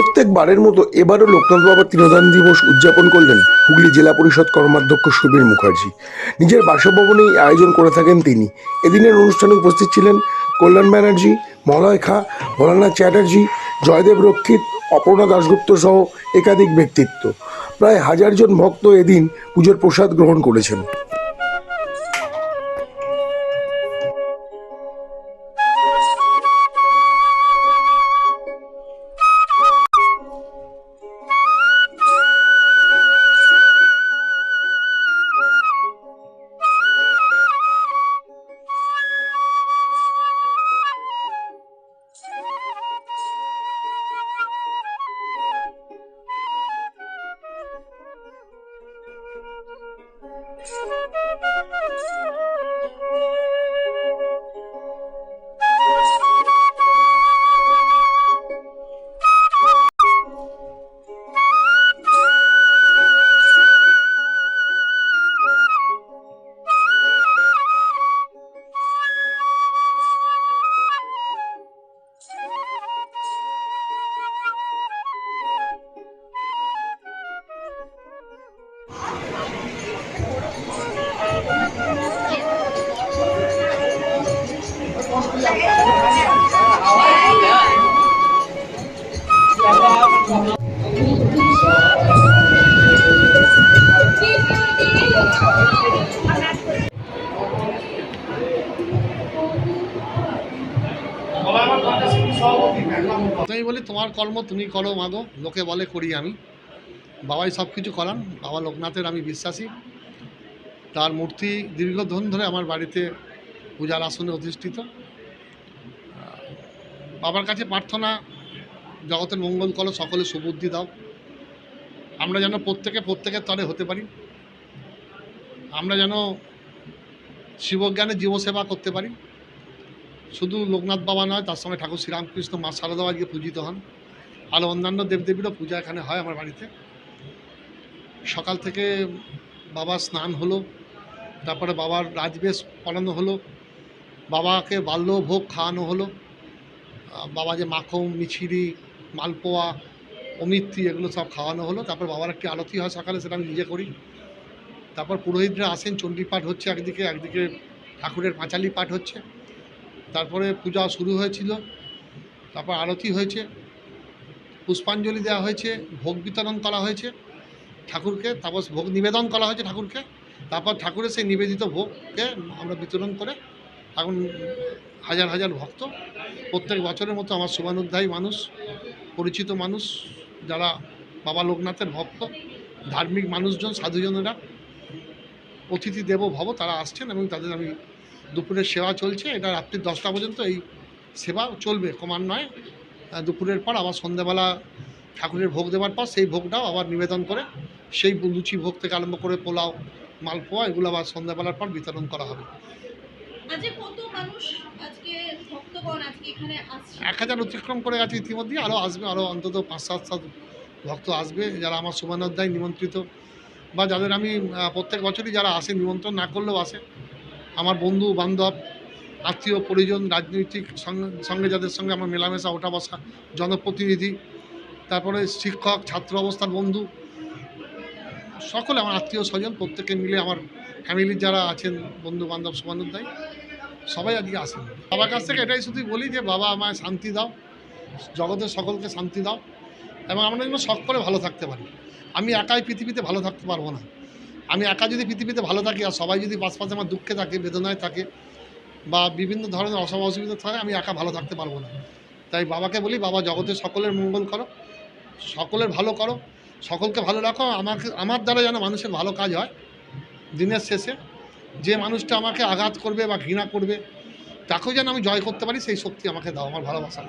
প্রত্যেকবারের মতো এবারও লোকনাথ বাবার তৃণদান দিবস উদযাপন করলেন হুগলি জেলা পরিষদ কর্মাধ্যক্ষ সুবীর মুখার্জি। নিজের বাসভবনেই আয়োজন করে থাকেন তিনি। এদিনের অনুষ্ঠানে উপস্থিত ছিলেন কল্যাণ ব্যানার্জি, মলয় খা, ভোলানাথ চ্যাটার্জি, জয়দেব রক্ষিত, অপর্ণা দাশগুপ্ত সহ একাধিক ব্যক্তিত্ব। প্রায় হাজার জন ভক্ত এদিন পুজোর প্রসাদ গ্রহণ করেছেন। আমি বলি, তোমার কর্ম তুমি করো, মাগো। লোকে বলে, করি আমি। বাবাই সব কিছু করান। বাবা লোকনাথের আমি বিশ্বাসী। তার মূর্তি দীর্ঘদিন ধরে আমার বাড়িতে পূজার আসনে অধিষ্ঠিত। বাবার কাছে প্রার্থনা, জগতের মঙ্গল করো, সকলে সুবুদ্ধি দাও। আমরা যেন প্রত্যেকে প্রত্যেকের তরে হতে পারি। আমরা যেন শিবজ্ঞানে জীবসেবা করতে পারি। শুধু লোকনাথ বাবা নয়, তার সঙ্গে ঠাকুর শ্রীরামকৃষ্ণ, মা শারদা আজকে পূজিত হন। আর অন্যান্য দেবদেবীরও পূজা এখানে হয় আমার বাড়িতে। সকাল থেকে বাবার স্নান হলো, তারপরে বাবার রাজবেশ পড়ানো হলো, বাবাকে বাল্য ভোগ খাওয়ানো হলো বাবা যে মাখন, মিছিরি, মালপোয়া, অমিত্রি এগুলো সব খাওয়ানো হলো, তারপর বাবার একটি আরতি হয় সকালে, সেটা আমি নিজে করি। তারপর পুরোহিতরা আসেন চণ্ডী পাঠ হচ্ছে একদিকে একদিকে ঠাকুরের পাঁচালি পাঠ হচ্ছে। তারপরে পূজা শুরু হয়েছিল, তারপর আরতি হয়েছে, পুষ্পাঞ্জলি দেওয়া হয়েছে, ভোগ বিতরণ করা হয়েছে ঠাকুরকে, তারপর ভোগ নিবেদন করা হয়েছে ঠাকুরকে, তারপর ঠাকুরের সেই নিবেদিত ভোগকে আমরা বিতরণ করে এখন হাজার হাজার ভক্ত, প্রত্যেক বছরের মতো আমার শুভানুধ্যায়ী মানুষ, পরিচিত মানুষ, যারা বাবা লোকনাথের ভক্ত, ধার্মিক মানুষজন, সাধুজনেরা, অতিথি দেব ভব তারা আসছেন এবং তাদের আমি দুপুরের সেবা চলছে। এটা রাত্রি দশটা পর্যন্ত এই সেবা চলবে। ক্রমান্বয়ে দুপুরের পর আবার সন্ধ্যাবেলা ঠাকুরের ভোগ দেওয়ার পর সেই ভোগটাও আবার নিবেদন করে সেই লুচি ভোগ থেকে আরম্ভ করে পোলাও মালপোয়া এগুলো আবার সন্ধ্যাবেলার পর বিতরণ করা হবে। এক হাজার অতিক্রম করে গেছে ইতিমধ্যে। আরও আসবে আরও অন্তত পাঁচ সাত সাত ভক্ত আসবে যারা আমার শুভানোধ্যায় নিমন্ত্রিত। বা যাদের আমি প্রত্যেক বছরই যারা আসে নিমন্ত্রণ না করলেও আসে। আমার বন্ধু, বান্ধব, আত্মীয়, পরিজন, রাজনৈতিক সঙ্গে- যাদের সঙ্গে আমার মেলামেশা, ওঠা বসা, জনপ্রতিনিধি, তারপরে শিক্ষক, ছাত্র অবস্থার বন্ধু, সকলে আমার আত্মীয় স্বজন, প্রত্যেকে মিলে আমার ফ্যামিলির যারা আছেন, বন্ধু বান্ধব শুভানোধ্যায় সবাই আজকে আসেন। বাবার কাছ থেকে এটাই শুধু বলি যে, বাবা আমায় শান্তি দাও, জগতের সকলকে শান্তি দাও, এবং আমরা যেন সকলে ভালো থাকতে পারি। আমি একাই পৃথিবীতে ভালো থাকতে পারব না। আমি একা যদি পৃথিবীতে ভালো থাকি আর সবাই যদি পাশপাশে আমার দুঃখে থাকে, বেদনায় থাকে বা বিভিন্ন ধরনের অসম অসুবিধা থাকে, আমি একা ভালো থাকতে পারব না। তাই বাবাকে বলি, বাবা জগতের সকলের মঙ্গল করো, সকলের ভালো করো, সকলকে ভালো রাখো। আমাকে, আমার দ্বারা যেন মানুষের ভালো কাজ হয় দিনের শেষে। যে মানুষটা আমাকে আঘাত করবে বা ঘৃণা করবে, তাকেও যেন আমি জয় করতে পারি, সেই শক্তি আমাকে দাও, আমার ভালোবাসা।